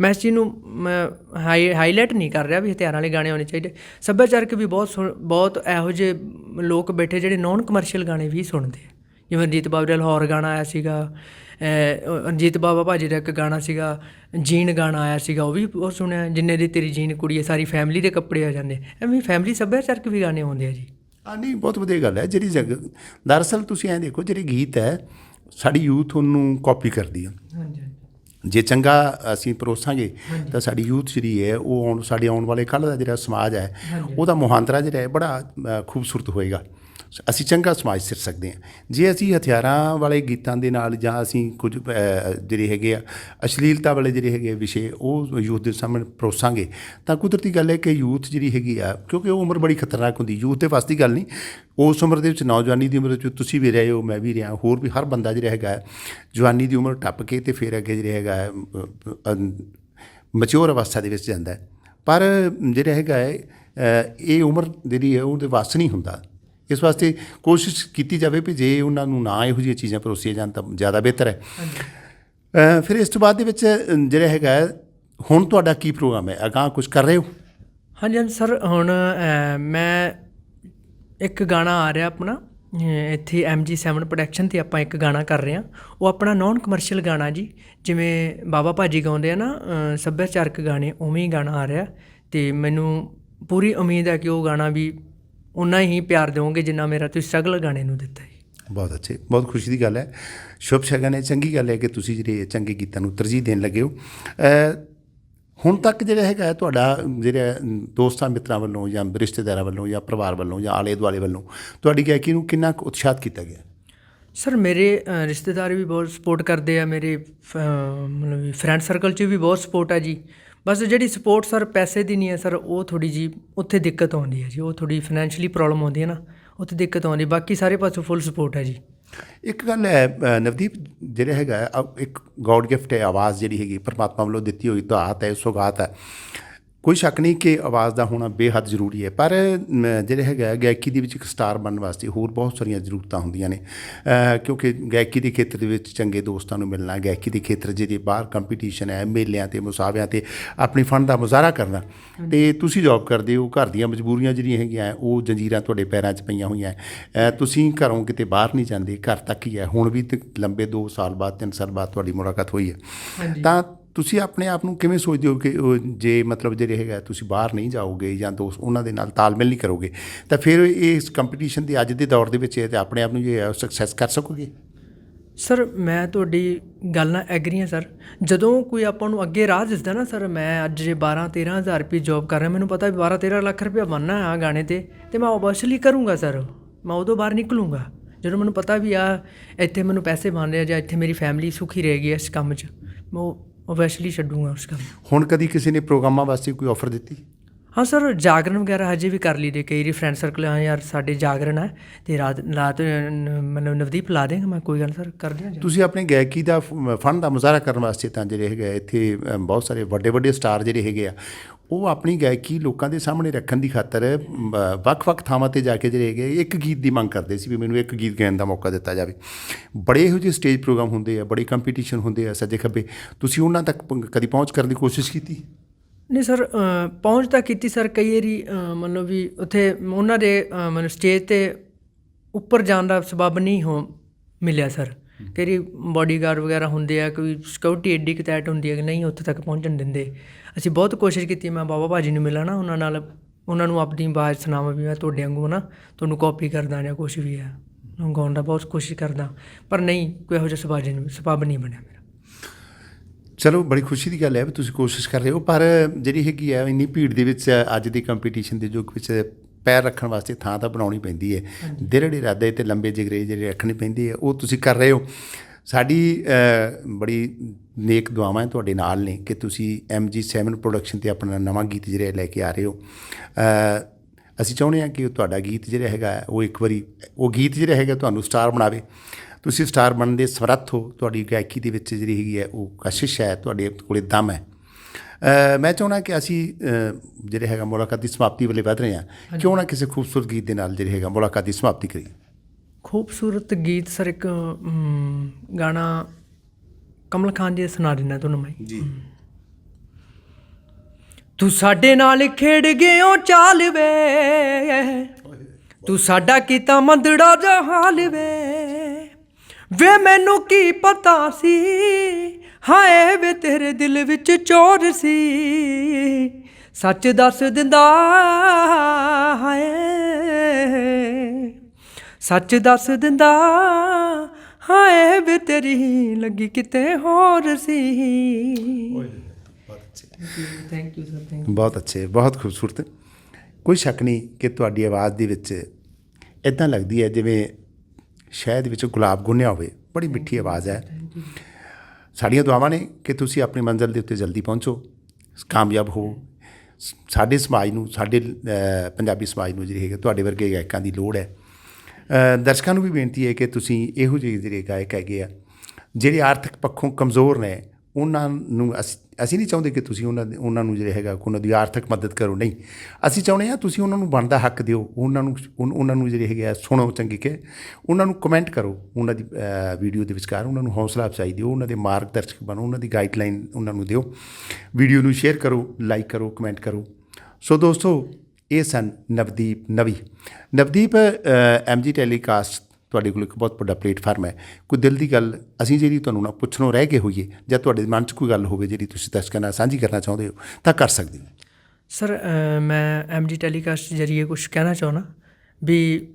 ਮੈਂ ਇਸ ਚੀਜ਼ ਨੂੰ ਮੈਂ ਹਾਈ ਹਾਈਲਾਈਟ ਨਹੀਂ ਕਰ ਰਿਹਾ ਵੀ ਹਥਿਆਰਾਂ ਵਾਲੇ ਗਾਣੇ ਹੋਣੇ ਚਾਹੀਦੇ। ਸੱਭਿਆਚਾਰਕ ਵੀ ਬਹੁਤ ਸੁਣ- ਬਹੁਤ ਇਹੋ ਜਿਹੇ ਲੋਕ ਬੈਠੇ ਜਿਹੜੇ ਨਾਨ ਕਮਰਸ਼ੀਅਲ ਗਾਣੇ ਵੀ ਸੁਣਦੇ ਆ। ਜਿਵੇਂ ਰਣਜੀਤ ਬਾਬਾ ਦਾ ਲਾਹੌਰ ਗਾਣਾ ਆਇਆ ਸੀਗਾ ਅਹ, ਉਹ ਰਣਜੀਤ ਬਾਬਾ ਭਾਜੀ ਦਾ ਇੱਕ ਗਾਣਾ ਸੀਗਾ ਜੀਨ ਗਾਣਾ ਆਇਆ ਸੀਗਾ ਉਹ ਵੀ ਬਹੁਤ ਸੁਣਿਆ। ਜਿੰਨੇ ਦੀ ਤੇਰੀ ਜੀਨ ਕੁੜੀਏ ਸਾਰੀ ਫੈਮਿਲੀ ਦੇ ਕੱਪੜੇ ਆ ਜਾਂਦੇ। ਐਵੇਂ ਫੈਮਿਲੀ ਸੱਭਿਆਚਾਰਕ ਵੀ ਗਾਣੇ ਆਉਂਦੇ ਆ ਜੀ। ਆ ਨਹੀਂ ਬਹੁਤ ਵਧੀਆ ਗੱਲ ਹੈ। ਜਿਹੜੀ ਜਗ ਦਰਅਸਲ ਤੁਸੀਂ ਐਂ ਦੇਖੋ ਜਿਹੜੇ ਗੀਤ ਹੈ ਸਾਡੀ ਯੂਥ ਉਹਨੂੰ ਕਾਪੀ ਕਰਦੀ ਹੈ ਹਾਂਜੀ ਜੇ ਚੰਗਾ ਅਸੀਂ ਪਰੋਸਾਂਗੇ ਤਾਂ ਸਾਡੀ ਯੂਥ ਜਿਹੜੀ ਹੈ ਉਹ ਸਾਡੇ ਆਉਣ ਵਾਲੇ ਕੱਲ੍ਹ ਦਾ ਜਿਹੜਾ ਸਮਾਜ ਹੈ ਉਹਦਾ ਮੁਹਾਂਦਰਾ ਜਿਹੜਾ ਹੈ ਬੜਾ ਖੂਬਸੂਰਤ ਹੋਏਗਾ। ਅਸੀਂ ਚੰਗਾ ਸਮਾਜ ਸਿਰ ਸਕਦੇ ਹਾਂ। ਜੇ ਅਸੀਂ ਹਥਿਆਰਾਂ ਵਾਲੇ ਗੀਤਾਂ ਦੇ ਨਾਲ ਜਾਂ ਅਸੀਂ ਕੁਝ ਜਿਹੜੇ ਹੈਗੇ ਆ, ਅਸ਼ਲੀਲਤਾ ਵਾਲੇ ਜਿਹੜੇ ਹੈਗੇ ਵਿਸ਼ੇ, ਉਹ ਯੂਥ ਦੇ ਸਾਹਮਣੇ ਪਰੋਸਾਂਗੇ, ਤਾਂ ਕੁਦਰਤੀ ਗੱਲ ਹੈ ਕਿ ਯੂਥ ਜਿਹੜੀ ਹੈਗੀ ਆ, ਕਿਉਂਕਿ ਉਹ ਉਮਰ ਬੜੀ ਖਤਰਨਾਕ ਹੁੰਦੀ, ਯੂਥ ਦੇ ਵਾਸਤੇ ਗੱਲ ਨਹੀਂ। ਉਸ ਉਮਰ ਦੇ ਵਿੱਚ, ਨੌਜਵਾਨੀ ਦੀ ਉਮਰ ਵਿੱਚ ਤੁਸੀਂ ਵੀ ਰਹੇ ਹੋ ਮੈਂ ਵੀ ਰਿਹਾ, ਹੋਰ ਵੀ ਹਰ ਬੰਦਾ ਜਿਹੜਾ ਹੈਗਾ, ਜਵਾਨੀ ਦੀ ਉਮਰ ਟੱਪ ਕੇ ਤੇ ਫਿਰ ਅੱਗੇ ਜਿਹੜਾ ਹੈਗਾ ਮੈਚੁਰ ਅਵਸਥਾ ਦੇ ਵਿੱਚ ਜਾਂਦਾ ਹੈ। ਪਰ ਜਿਹੜਾ ਹੈਗਾ ਹੈ ਇਹ ਉਮਰ ਜਿਹੜੀ ਹੈ, ਉਹਦੇ ਵੱਸ ਨਹੀਂ ਹੁੰਦਾ। ਇਸ ਵਾਸਤੇ ਕੋਸ਼ਿਸ਼ ਕੀਤੀ ਜਾਵੇ ਵੀ ਜੇ ਉਹਨਾਂ ਨੂੰ ਨਾ ਇਹੋ ਜਿਹੀਆਂ ਚੀਜ਼ਾਂ ਪਰੋਸੀਆਂ ਜਾਣ ਤਾਂ ਜ਼ਿਆਦਾ ਬਿਹਤਰ ਹੈ। ਫਿਰ ਇਸ ਤੋਂ ਬਾਅਦ ਦੇ ਵਿੱਚ ਜਿਹੜਾ ਹੈਗਾ ਹੁਣ ਤੁਹਾਡਾ ਕੀ ਪ੍ਰੋਗਰਾਮ ਹੈ? ਅਗਾਂਹ ਕੁਝ ਕਰ ਰਹੇ ਹੋ? ਹਾਂਜੀ ਹਾਂਜੀ ਸਰ ਹੁਣ ਮੈਂ ਇੱਕ ਗਾਣਾ ਆ ਰਿਹਾ ਆਪਣਾ ਇੱਥੇ MG7 ਪ੍ਰੋਡਕਸ਼ਨ ਤੇ ਆਪਾਂ ਇੱਕ ਗਾਣਾ ਕਰ ਰਹੇ ਹਾਂ। ਉਹ ਆਪਣਾ ਨਾਨ ਕਮਰਸ਼ੀਅਲ ਗਾਣਾ ਜੀ ਜਿਵੇਂ ਬਾਬਾ ਭਾਜੀ ਗਾਉਂਦੇ ਆ ਨਾ ਸੱਭਿਆਚਾਰਕ ਗਾਣੇ ਉਵੇਂ ਹੀ ਗਾਣਾ ਆ ਰਿਹਾ। ਤੇ ਮੈਨੂੰ ਪੂਰੀ ਉਮੀਦ ਹੈ ਕਿ ਉਹ ਗਾਣਾ ਵੀ ਉਨਾ ਹੀ ਪਿਆਰ ਦਿਓਗੇ ਜਿੰਨਾ ਮੇਰਾ ਤੁਸੀਂ ਸਟਰਗਲ ਗਾਣੇ ਨੂੰ ਦਿੱਤਾ ਹੈ। ਬਹੁਤ ਅੱਛੇ ਬਹੁਤ ਖੁਸ਼ੀ ਦੀ ਗੱਲ ਹੈ। ਸ਼ੁਭ ਸ਼ਗਨ ਹੈ। ਚੰਗੀ ਗੱਲ ਹੈ ਕਿ ਤੁਸੀਂ ਜਿਹੜੇ ਚੰਗੇ ਗੀਤਾਂ ਨੂੰ ਤਰਜੀਹ ਦੇਣ ਲੱਗੇ ਹੋ। ਹੁਣ ਤੱਕ ਜਿਹੜਾ ਹੈਗਾ ਤੁਹਾਡਾ ਜਿਹੜਾ ਦੋਸਤਾਂ ਮਿੱਤਰਾਂ ਵੱਲੋਂ ਜਾਂ ਰਿਸ਼ਤੇਦਾਰਾਂ ਵੱਲੋਂ ਜਾਂ ਪਰਿਵਾਰ ਵੱਲੋਂ ਜਾਂ ਆਲੇ ਦੁਆਲੇ ਵੱਲੋਂ ਤੁਹਾਡੀ ਗਾਇਕੀ ਨੂੰ ਕਿੰਨਾ ਕੁ ਉਤਸ਼ਾਹਿਤ ਕੀਤਾ ਗਿਆ? ਸਰ ਮੇਰੇ ਰਿਸ਼ਤੇਦਾਰ ਵੀ ਬਹੁਤ ਸਪੋਰਟ ਕਰਦੇ ਆ। ਮੇਰੇ ਮਤਲਬ ਫਰੈਂਡ ਸਰਕਲ 'ਚ ਵੀ ਬਹੁਤ ਸਪੋਰਟ ਹੈ ਜੀ। ਬਸ ਜਿਹੜੀ ਸਪੋਰਟ ਸਰ ਪੈਸੇ ਦੀ ਨਹੀਂ ਹੈ ਸਰ ਉਹ ਥੋੜੀ ਜੀ ਉੱਥੇ ਦਿੱਕਤ ਆਉਂਦੀ ਹੈ ਜੀ, ਉਹ ਥੋੜੀ ਫਾਈਨੈਂਸ਼ੀਅਲੀ ਪ੍ਰੋਬਲਮ ਆਉਂਦੀ ਹੈ ਨਾ, ਉੱਥੇ ਦਿੱਕਤ ਆਉਂਦੀ ਬਾਕੀ ਸਾਰੇ ਪਾਸੋਂ ਫੁੱਲ ਸਪੋਰਟ ਹੈ ਜੀ। ਇੱਕ ਗੱਲ ਹੈ ਨਵਦੀਪ, ਜਿਹੜਾ ਹੈਗਾ ਇੱਕ ਗੋਡ ਗਿਫਟ ਹੈ, ਆਵਾਜ਼ ਜਿਹੜੀ ਹੈਗੀ, ਪਰਮਾਤਮਾ ਵੱਲੋਂ ਦਿੱਤੀ ਹੋਈ ਦਾਤ ਹੈ, ਸੁਗਾਤ ਹੈ। ਕੋਈ ਸ਼ੱਕ ਨਹੀਂ ਕਿ ਆਵਾਜ਼ ਦਾ ਹੋਣਾ ਬੇਹੱਦ ਜ਼ਰੂਰੀ ਹੈ ਪਰ ਜਿਹੜਾ ਹੈਗਾ ਗਾਇਕੀ ਦੇ ਵਿੱਚ ਇੱਕ ਸਟਾਰ ਬਣਨ ਵਾਸਤੇ ਹੋਰ ਬਹੁਤ ਸਾਰੀਆਂ ਜ਼ਰੂਰਤਾਂ ਹੁੰਦੀਆਂ ਨੇ। ਕਿਉਂਕਿ ਗਾਇਕੀ ਦੇ ਖੇਤਰ ਦੇ ਵਿੱਚ ਚੰਗੇ ਦੋਸਤਾਂ ਨੂੰ ਮਿਲਣਾ ਗਾਇਕੀ ਦੇ ਖੇਤਰ ਜਿਹਦੇ ਬਾਹਰ ਕੰਪੀਟੀਸ਼ਨ ਹੈ ਮੇਲਿਆਂ ਤੇ ਮੁਸਾਵਿਆਂ ਤੇ ਆਪਣੀ ਫਨ ਦਾ ਮੁਜ਼ਾਹਰਾ ਕਰਨਾ ਤੇ ਤੁਸੀਂ ਜੌਬ ਕਰਦੇ ਹੋ ਘਰ ਦੀਆਂ ਮਜਬੂਰੀਆਂ ਜਿਹੜੀਆਂ ਹੈਗੀਆਂ ਉਹ ਜੰਜੀਰਾਂ ਤੁਹਾਡੇ ਪੈਰਾਂ 'ਚ ਪਈਆਂ ਹੋਈਆਂ ਤੁਸੀਂ ਘਰੋਂ ਕਿਤੇ ਬਾਹਰ ਨਹੀਂ ਜਾਂਦੇ ਘਰ ਤੱਕ ਹੀ ਹੈ ਹੁਣ ਵੀ ਲੰਬੇ 2 ਸਾਲ ਬਾਅਦ 3 ਸਾਲ ਬਾਅਦ ਤੁਹਾਡੀ ਮੁਲਾਕਾਤ ਹੋਈ ਹੈ। ਤਾਂ ਤੁਸੀਂ ਆਪਣੇ ਆਪ ਨੂੰ ਕਿਵੇਂ ਸੋਚਦੇ ਹੋ ਕਿ ਉਹ ਜੇ ਮਤਲਬ ਜਿਹੜੇ ਹੈਗਾ ਤੁਸੀਂ ਬਾਹਰ ਨਹੀਂ ਜਾਓਗੇ ਜਾਂ ਦੋਸਤ ਉਹਨਾਂ ਦੇ ਨਾਲ ਤਾਲਮੇਲ ਨਹੀਂ ਕਰੋਗੇ, ਤਾਂ ਫਿਰ ਇਸ ਕੰਪੀਟੀਸ਼ਨ ਦੇ ਅੱਜ ਦੇ ਦੌਰ ਦੇ ਵਿੱਚ ਇਹ ਤੇ ਆਪਣੇ ਆਪ ਨੂੰ ਜੇ ਸਕਸੈਸ ਕਰ ਸਕੋਗੇ? ਸਰ ਮੈਂ ਤੁਹਾਡੀ ਗੱਲ ਨਾਲ ਐਗਰੀ ਹਾਂ ਸਰ ਜਦੋਂ ਕੋਈ ਆਪਾਂ ਨੂੰ ਅੱਗੇ ਰਾਹ ਦਿਸਦਾ ਨਾ ਸਰ ਮੈਂ ਅੱਜ ਜੇ 12 13000 ਰੁਪਏ ਜੌਬ ਕਰ ਰਿਹਾ, ਮੈਨੂੰ ਪਤਾ ਵੀ 12 13 ਲੱਖ ਰੁਪਏ ਬਣਨਾ ਆ ਗਾਣੇ ਤੇ ਤੇ ਮੈਂ ਓਬਵੀਅਸਲੀ ਕਰੂੰਗਾ ਸਰ ਮੈਂ ਉਦੋਂ ਬਾਹਰ ਨਿਕਲੂੰਗਾ। ਜਦੋਂ ਮੈਨੂੰ ਪਤਾ ਵੀ ਆ, ਇੱਥੇ ਮੈਨੂੰ ਪੈਸੇ ਬਣ ਰਿਹਾ ਜਾਂ ਇੱਥੇ ਮੇਰੀ ਫੈਮਿਲੀ ਸੁਖੀ ਰਹੇਗੀ ਇਸ ਕੰਮ 'ਚ, ਮੈਂ ਓਬਵੀਅਸਲੀ ਛੱਡੂੰਗਾ ਉਸ ਕੰਮ। ਹੁਣ ਕਦੀ ਕਿਸੇ ਨੇ ਪ੍ਰੋਗਰਾਮਾਂ ਵਾਸਤੇ ਕੋਈ ਆਫਰ ਦਿੱਤੀ ਹਾਂ ਸਰ ਜਾਗਰਣ ਵਗੈਰਾ ਹਜੇ ਵੀ ਕਰ ਲਈਦੇ ਕਈ ਰੀ ਫਰੈਂਡ ਸਰਕਲ ਹਾਂ ਯਾਰ ਸਾਡੇ ਜਾਗਰਣ ਹੈ ਤੇ ਰਾਤ ਰਾਤ ਮਤਲਬ ਨਵਦੀਪ ਲਾ ਦੇਗਾ ਮੈਂ ਕੋਈ ਗੱਲ ਸਰ ਕਰ ਦਿਆਂ ਤੁਸੀਂ ਆਪਣੇ ਗਾਇਕੀ ਦਾ ਫਨ ਦਾ ਮੁਜ਼ਾਹਰਾ ਕਰਨ ਵਾਸਤੇ ਤਾਂ ਜਿਹੜੇ ਹੈਗੇ ਆ, ਇੱਥੇ ਬਹੁਤ ਸਾਰੇ ਵੱਡੇ ਵੱਡੇ ਸਟਾਰ ਜਿਹੜੇ ਹੈਗੇ ਆ ਉਹ ਆਪਣੀ ਗਾਇਕੀ ਲੋਕਾਂ ਦੇ ਸਾਹਮਣੇ ਰੱਖਣ ਦੀ ਖਾਤਰ ਅ, ਵੱਖ-ਵੱਖ ਥਾਵਾਂ ਤੇ ਜਾ ਕੇ ਜਿਹੜੇ ਹੈਗੇ ਇੱਕ ਗੀਤ ਦੀ ਮੰਗ ਕਰਦੇ ਸੀ ਵੀ ਮੈਨੂੰ ਇੱਕ ਗੀਤ ਗਾਉਣ ਦਾ ਮੌਕਾ ਦਿੱਤਾ ਜਾਵੇ। ਬੜੇ ਇਹੋ ਜਿਹੇ ਸਟੇਜ ਪ੍ਰੋਗਰਾਮ ਹੁੰਦੇ ਆ ਬੜੇ ਕੰਪੀਟੀਸ਼ਨ ਹੁੰਦੇ ਆ ਸੱਜੇ ਖੱਬੇ। ਤੁਸੀਂ ਉਹਨਾਂ ਤੱਕ ਕਦੀ ਪਹੁੰਚ ਕਰਨ ਦੀ ਕੋਸ਼ਿਸ਼ ਕੀਤੀ? ਨਹੀਂ ਸਰ ਪਹੁੰਚ ਤਾਂ ਕੀਤੀ ਸਰ ਕਈ ਵਾਰੀ ਮਤਲਬ ਵੀ ਉੱਥੇ ਉਹਨਾਂ ਦੇ ਅ, ਮਤਲਬ ਸਟੇਜ ਤੇ ਉੱਪਰ ਜਾਣ ਦਾ ਸਬਬ ਨਹੀਂ ਹੋ ਮਿਲਿਆ ਸਰ। ਕਈ ਬੋਡੀਗਾਰਡ ਵਗੈਰਾ ਹੁੰਦੇ ਆ, ਕੋਈ ਸਿਕਿਉਰਿਟੀ ਐਡੀ ਕੁ ਟਾਈਟ ਹੁੰਦੀ ਹੈ ਕਿ ਨਹੀਂ ਉੱਥੇ ਤੱਕ ਪਹੁੰਚਣ ਦਿੰਦੇ। ਅਸੀਂ ਬਹੁਤ ਕੋਸ਼ਿਸ਼ ਕੀਤੀ, ਮੈਂ ਬਾਬਾ ਭਾਜੀ ਨੂੰ ਮਿਲਾਂ ਨਾ ਉਹਨਾਂ ਨਾਲ, ਉਹਨਾਂ ਨੂੰ ਆਪਣੀ ਆਵਾਜ਼ ਸੁਣਾਵਾਂ ਵੀ ਮੈਂ ਤੁਹਾਡੇ ਵਾਂਗੂ ਨਾ, ਤੁਹਾਨੂੰ ਕਾਪੀ ਕਰਦਾ ਜਾਂ ਕੁਝ ਵੀ ਹੈ ਗਾਉਣ ਦਾ ਬਹੁਤ ਕੋਸ਼ਿਸ਼ ਕਰਦਾ। ਪਰ ਨਹੀਂ, ਕੋਈ ਇਹੋ ਜਿਹਾ ਸਬਾਜ ਨਹੀਂ ਸਬਬ ਨਹੀਂ ਬਣਿਆ ਮੇਰਾ। ਚਲੋ, ਬੜੀ ਖੁਸ਼ੀ ਦੀ ਗੱਲ ਹੈ ਵੀ ਤੁਸੀਂ ਕੋਸ਼ਿਸ਼ ਕਰ ਰਹੇ ਹੋ, ਪਰ ਜਿਹੜੀ ਹੈਗੀ ਹੈ ਇੰਨੀ ਭੀੜ ਦੇ ਵਿੱਚ ਅੱਜ ਦੀ ਕੰਪੀਟੀਸ਼ਨ ਦੇ ਯੁੱਗ ਵਿੱਚ ਪੈਰ ਰੱਖਣ ਵਾਸਤੇ ਥਾਂ ਤਾਂ ਬਣਾਉਣੀ ਪੈਂਦੀ ਹੈ। ਦਿਰੜੇ ਇਰਾਦੇ ਤੇ ਲੰਬੇ ਜਿਗਰੇ ਜਿਹੜੇ ਰੱਖਣੀ ਪੈਂਦੀ ਹੈ, ਉਹ ਤੁਸੀਂ ਕਰ ਰਹੇ ਹੋ। ਸਾਡੀ ਬੜੀ ਨੇਕ ਦੁਆਵਾਂ ਹੈ ਤੁਹਾਡੇ ਨਾਲ ਨੇ ਕਿ ਤੁਸੀਂ MG7 ਪ੍ਰੋਡਕਸ਼ਨ ਤੇ ਆਪਣਾ ਨਵਾਂ ਗੀਤ ਜਿਹੜਾ ਲੈ ਕੇ ਆ ਰਹੇ ਹੋ। ਅਸੀਂ ਚਾਹੁੰਦੇ ਹਾਂ ਕਿ ਉਹ ਤੁਹਾਡਾ ਗੀਤ ਜਿਹੜਾ ਹੈਗਾ, ਉਹ ਇੱਕ ਵਾਰੀ, ਉਹ ਗੀਤ ਜਿਹੜਾ ਹੈਗਾ ਤੁਹਾਨੂੰ ਸਟਾਰ ਬਣਾਵੇ। ਤੁਸੀਂ ਸਟਾਰ ਬਣਨ ਦੇ ਸਮਰੱਥ ਹੋ। ਤੁਹਾਡੀ ਗਾਇਕੀ ਦੇ ਵਿੱਚ ਜਿਹੜੀ ਹੈਗੀ ਹੈ, ਉਹ ਕਸ਼ਿਸ਼ ਹੈ, ਤੁਹਾਡੇ ਕੋਲੇ ਦਮ ਹੈ। ਮੈਂ ਚਾਹੁੰਦਾ ਕਿ ਅਸੀਂ ਜਿਹੜੇ ਹੈਗਾ ਮੁਲਾਕਾਤ ਦੀ ਸਮਾਪਤੀ ਵੱਲੇ ਵਧ ਰਹੇ ਹਾਂ। ਕਿਉਂ ਨਾ ਕਿਸੇ ਖੂਬਸੂਰਤ ਗੀਤ ਦੇ ਨਾਲ ਜਿਹੜੇ ਹੈਗਾ ਮੁਲਾਕਾਤ ਦੀ ਸਮਾਪਤੀ ਕਰੀਏ। ਖੂਬਸੂਰਤ ਗੀਤ ਸਰ ਇੱਕ ਗਾਣਾ ਕਮਲ ਖਾਨ ਜੀ ਸੁਣਾ ਦਿੰਦਾ ਤੁਹਾਨੂੰ ਮੈਂ। ਜੀ। ਤੂੰ ਸਾਡੇ ਨਾਲ ਖੇਡ ਗਿਓ ਚਾਲ ਵੇ। ਤੂੰ ਸਾਡਾ ਕੀਤਾ ਮੰਦੜਾ ਜਹਾਲ ਵੇ। ਵੇ ਮੈਨੂੰ ਕੀ ਪਤਾ ਸੀ ਹਾਏ ਵੇ ਤੇਰੇ ਦਿਲ ਵਿੱਚ ਚੋਰ ਸੀ। ਸੱਚ ਦੱਸ ਦਿੰਦਾ ਹਾਏ। ਸੱਚ ਦੱਸ ਦਿੰਦਾ ਹਾਏ ਵੇ ਤੇਰੀ ਲੱਗੀ ਕਿਤੇ ਹੋਰ ਸੀ। ਥੈਂਕ ਯੂ ਸਰ ਥੈਂਕ ਬਹੁਤ ਅੱਛੇ ਬਹੁਤ ਖੂਬਸੂਰਤ। ਕੋਈ ਸ਼ੱਕ ਨਹੀਂ ਕਿ ਤੁਹਾਡੀ ਆਵਾਜ਼ ਦੇ ਵਿੱਚ ਇਦਾਂ ਲੱਗਦੀ ਹੈ ਜਿਵੇਂ ਸ਼ਹਿਦ ਵਿੱਚ ਗੁਲਾਬ ਗੁੰਨਿਆ ਹੋਵੇ। ਬੜੀ ਮਿੱਠੀ ਆਵਾਜ਼ ਹੈ। ਸਾਡੀਆਂ ਦੁਆਵਾਂ ਨੇ ਕਿ ਤੁਸੀਂ ਆਪਣੀ ਮੰਜ਼ਿਲ ਦੇ ਉੱਤੇ ਜਲਦੀ ਪਹੁੰਚੋ, ਕਾਮਯਾਬ ਹੋ। ਸਾਡੇ ਸਮਾਜ ਨੂੰ, ਸਾਡੇ ਪੰਜਾਬੀ ਸਮਾਜ ਨੂੰ ਜਿਹੜੀ ਹੈਗੀ ਤੁਹਾਡੇ ਵਰਗੇ ਗਾਇਕਾਂ ਦੀ ਲੋੜ ਹੈ। ਦਰਸ਼ਕਾਂ ਨੂੰ ਵੀ ਬੇਨਤੀ ਹੈ ਕਿ ਤੁਸੀਂ ਇਹੋ ਜਿਹੇ ਜਿਹੜੇ ਗਾਇਕ ਹੈਗੇ ਆ, ਜਿਹੜੇ ਆਰਥਿਕ ਪੱਖੋਂ ਕਮਜ਼ੋਰ ਨੇ ਉਹਨਾਂ ਨੂੰ ਅਸੀਂ ਅਸੀਂ ਨਹੀਂ ਚਾਹੁੰਦੇ ਕਿ ਤੁਸੀਂ ਉਹਨਾਂ ਉਹਨਾਂ ਨੂੰ ਜਿਹੜੇ ਹੈਗਾ, ਉਹਨਾਂ ਦੀ ਆਰਥਿਕ ਮਦਦ ਕਰੋ। ਨਹੀਂ, ਅਸੀਂ ਚਾਹੁੰਦੇ ਹਾਂ ਤੁਸੀਂ ਉਹਨਾਂ ਨੂੰ ਬਣਦਾ ਹੱਕ ਦਿਓ। ਉਹਨਾਂ ਨੂੰ ਉਹਨਾਂ ਨੂੰ ਜਿਹੜੇ ਹੈਗੇ ਆ, ਸੁਣੋ ਚੰਗੀ ਕਿ ਉਹਨਾਂ ਨੂੰ ਕਮੈਂਟ ਕਰੋ। ਉਹਨਾਂ ਦੀ ਵੀਡੀਓ ਦੇ ਵਿਚਕਾਰ ਉਹਨਾਂ ਨੂੰ ਹੌਸਲਾ ਅਫਜ਼ਾਈ ਦਿਓ। ਉਹਨਾਂ ਦੇ ਮਾਰਗਦਰਸ਼ਕ ਬਣੋ। ਉਹਨਾਂ ਦੀ ਗਾਈਡਲਾਈਨ ਉਹਨਾਂ ਨੂੰ ਦਿਓ। ਵੀਡੀਓ ਨੂੰ ਸ਼ੇਅਰ ਕਰੋ ਲਾਈਕ ਕਰੋ ਕਮੈਂਟ ਕਰੋ। ਸੋ ਦੋਸਤੋ, ਇਹ ਸਨ ਨਵਦੀਪ ਨਵੀ। ਨਵਦੀਪ ਐਮਜੀ ਟੈਲੀਕਾਸਟ ਤੁਹਾਡੇ ਕੋਲ ਇੱਕ ਬਹੁਤ ਵੱਡਾ ਪਲੇਟਫਾਰਮ ਹੈ। ਕੋਈ ਦਿਲ ਦੀ ਗੱਲ ਅਸੀਂ ਜਿਹੜੀ ਤੁਹਾਨੂੰ ਨਾ ਪੁੱਛਣੋਂ ਰਹਿ ਗਏ ਹੋਈਏ ਜਾਂ ਤੁਹਾਡੇ ਮਨ 'ਚ ਕੋਈ ਗੱਲ ਹੋਵੇ ਜਿਹੜੀ ਤੁਸੀਂ ਦਰਸ਼ਕਾਂ ਨਾਲ ਸਾਂਝੀ ਕਰਨਾ ਚਾਹੁੰਦੇ ਹੋ ਤਾਂ ਕਰ ਸਕਦੇ ਹੋ। ਸਰ ਮੈਂ ਐਮਜੀ ਟੈਲੀਕਾਸਟ ਜਰੀਏ ਕੁਝ ਕਹਿਣਾ ਚਾਹੁੰਦਾ ਵੀ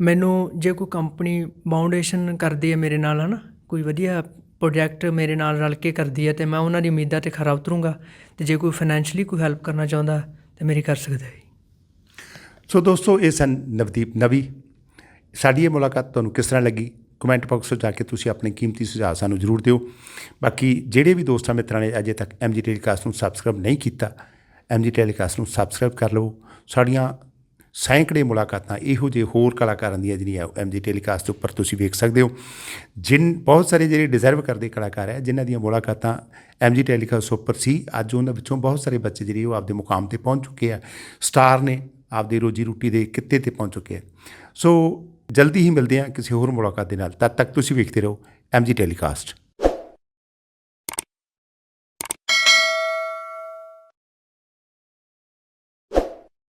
ਮੈਨੂੰ ਜੇ ਕੋਈ ਕੰਪਨੀ ਬਾਉਂਡੇਸ਼ਨ ਕਰਦੀ ਹੈ ਮੇਰੇ ਨਾਲ ਹਨਾ ਕੋਈ ਵਧੀਆ ਪ੍ਰੋਜੈਕਟ ਮੇਰੇ ਨਾਲ ਰਲ ਕੇ ਕਰਦੀ ਹੈ ਤੇ ਮੈਂ ਉਹਨਾਂ ਦੀ ਉਮੀਦਾਂ ਤੇ ਖਰਾ ਉਤਰੂੰਗਾ ਤੇ ਜੇ ਕੋਈ ਫਾਈਨੈਂਸ਼ਲੀ ਕੋਈ ਹੈਲਪ ਕਰਨਾ ਚਾਹੁੰਦਾ ਤੇ ਮੇਰੀ ਕਰ ਸਕਦਾ ਹੈ। ਸੋ ਦੋਸਤੋ ਇਹ ਸਨ ਨਵਦੀਪ ਨਵੀ। ਸਾਡੀ ਇਹ ਮੁਲਾਕਾਤ ਤੁਹਾਨੂੰ ਕਿਸ ਤਰ੍ਹਾਂ ਲੱਗੀ? ਕਮੈਂਟ ਬਾਕਸ ਵਿੱਚ ਜਾ ਕੇ ਤੁਸੀਂ ਆਪਣੇ ਕੀਮਤੀ ਸੁਝਾਅ ਸਾਨੂੰ ਜ਼ਰੂਰ ਦਿਓ। ਬਾਕੀ ਜਿਹੜੇ ਵੀ ਦੋਸਤਾਂ ਮਿੱਤਰਾਂ ਨੇ ਅਜੇ ਤੱਕ ਐਮਜੀ ਟੈਲੀਕਾਸਟ ਨੂੰ ਸਬਸਕ੍ਰਾਈਬ ਨਹੀਂ ਕੀਤਾ ਐਮਜੀ ਟੈਲੀਕਾਸਟ ਨੂੰ ਸਬਸਕ੍ਰਾਈਬ ਕਰ ਲਓ ਸਾਡੀਆਂ ਸੈਂਕੜੇ ਮੁਲਾਕਾਤਾਂ ਇਹੋ ਜਿਹੇ ਹੋਰ ਕਲਾਕਾਰਾਂ ਦੀਆਂ ਜਿਹੜੀਆਂ ਐਮਜੀ ਟੈਲੀਕਾਸਟ ਉੱਪਰ ਤੁਸੀਂ ਵੇਖ ਸਕਦੇ ਹੋ। ਜਿਨ, ਬਹੁਤ ਸਾਰੇ ਜਿਹੜੇ ਡਿਜ਼ਰਵ ਕਰਦੇ ਕਲਾਕਾਰ ਹੈ, ਜਿਨ੍ਹਾਂ ਦੀਆਂ ਮੁਲਾਕਾਤਾਂ ਐਮਜੀ ਟੈਲੀਕਾਸਟ ਉੱਪਰ ਸੀ, ਅੱਜ ਉਹਨਾਂ ਵਿੱਚੋਂ ਬਹੁਤ ਸਾਰੇ ਬੱਚੇ ਜਿਹੜੇ ਉਹ ਆਪਦੇ ਮੁਕਾਮ ਤੇ ਪਹੁੰਚ ਚੁੱਕੇ ਆ। ਸਟਾਰ ਨੇ ਆਪਦੀ ਰੋਜੀ ਰੋਟੀ ਦੇ ਕਿੱਤੇ ਤੇ ਪਹੁੰਚ ਚੁੱਕੇ ਆ। ਸੋ ਜਲਦੀ ਹੀ ਮਿਲਦੇ ਹਾਂ ਕਿਸੇ ਹੋਰ ਮੁਲਾਕਾਤ ਦੇ ਨਾਲ। ਤਦ ਤੱਕ ਤੁਸੀਂ ਵੇਖਦੇ ਰਹੋ ਐਮਜੀ ਟੈਲੀਕਾਸਟ